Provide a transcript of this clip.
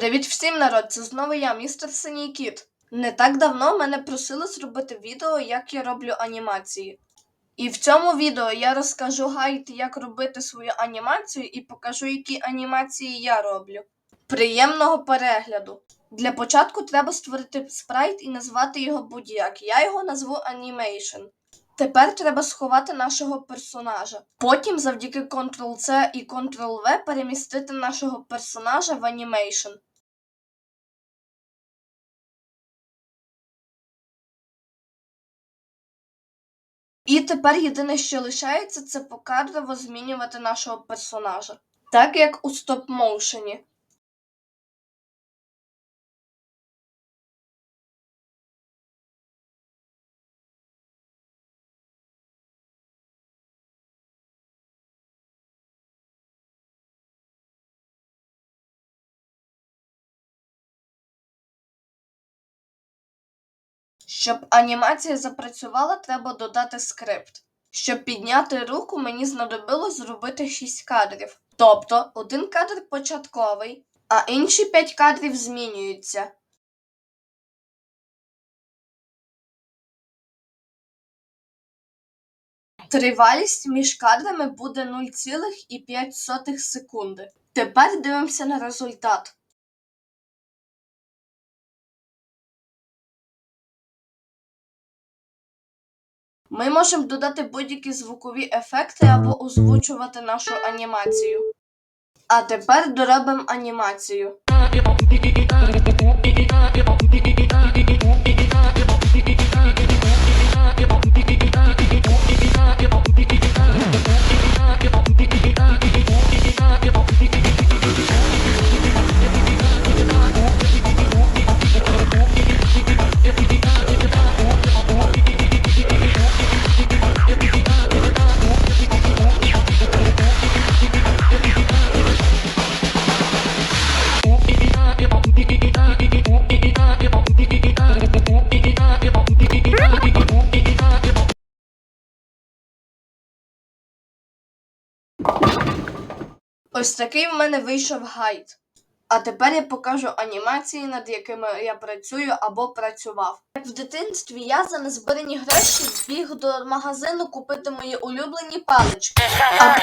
Привіт всім народ! Це знову я, містер Синій Кіт. Не так давно мене просили зробити відео, як я роблю анімації. І в цьому відео я розкажу гайд, як робити свою анімацію, і покажу, які анімації я роблю. Приємного перегляду! Для початку треба створити спрайт і назвати його будь-як. Я його назву Animation. Тепер треба сховати нашого персонажа. Потім завдяки Ctrl-C і Ctrl-V перемістити нашого персонажа в Animation. І тепер єдине, що лишається, це покадрово змінювати нашого персонажа. Так як у стоп-моушені. Щоб анімація запрацювала, треба додати скрипт. Щоб підняти руку, мені знадобилось зробити 6 кадрів. Тобто один кадр початковий, а інші 5 кадрів змінюються. Тривалість між кадрами буде 0,5 секунди. Тепер дивимося на результат. Ми можемо додати будь-які звукові ефекти або озвучувати нашу анімацію. А тепер доробимо анімацію. Ось такий в мене вийшов гайд. А тепер я покажу анімації, над якими я працюю або працював. Як в дитинстві я за незбирані гроші біг до магазину купити мої улюблені палички. А